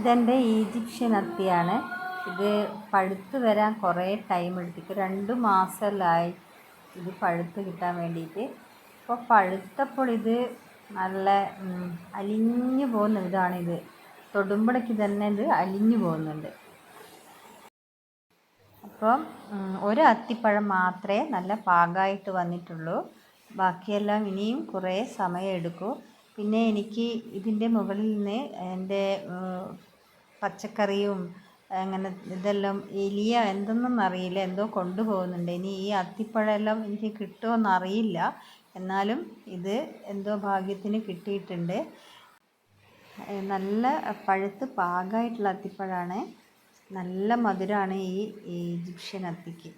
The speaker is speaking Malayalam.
ഇതെന്റെ ഈജിപ്ഷ്യൻ അത്തിയാണ്. ഇത് പഴുത്ത് വരാൻ കുറേ ടൈം എടുത്തിട്ട് രണ്ട് മാസമല്ലായി ഇത് പഴുത്ത് കിട്ടാൻ വേണ്ടിയിട്ട്. അപ്പോൾ പഴുത്തപ്പോൾ ഇത് നല്ല അലിഞ്ഞു പോകുന്ന ഇതാണിത് തൊടുമ്പടയ്ക്ക് തന്നെ ഇത് അലിഞ്ഞു പോകുന്നുണ്ട്. അപ്പം ഒരു അത്തിപ്പഴം മാത്രമേ നല്ല പാകമായിട്ട് വന്നിട്ടുള്ളൂ. ബാക്കിയെല്ലാം ഇനിയും കുറേ സമയം എടുക്കും. പിന്നെ എനിക്ക് ഇതിന്റെ മുകളിൽ നിന്ന് എന്റെ പച്ചക്കറിയും അങ്ങനെ ഇതെല്ലാം എലിയ എന്തെന്നൊന്നും അറിയില്ല. എന്തോ കൊണ്ടുപോകുന്നുണ്ട്. ഇനി ഈ അത്തിപ്പഴമെല്ലാം എനിക്ക് കിട്ടുമോയെന്ന് അറിയില്ല എന്നാലും ഇത് എന്തോ ഭാഗ്യത്തിന് കിട്ടിയിട്ടുണ്ട്. നല്ല പഴുത്ത് പാകമായിട്ടുള്ള അത്തിപ്പഴമാണ് നല്ല മധുരമാണ് ഈ ഈജിപ്ഷ്യൻ അത്തിക്ക്.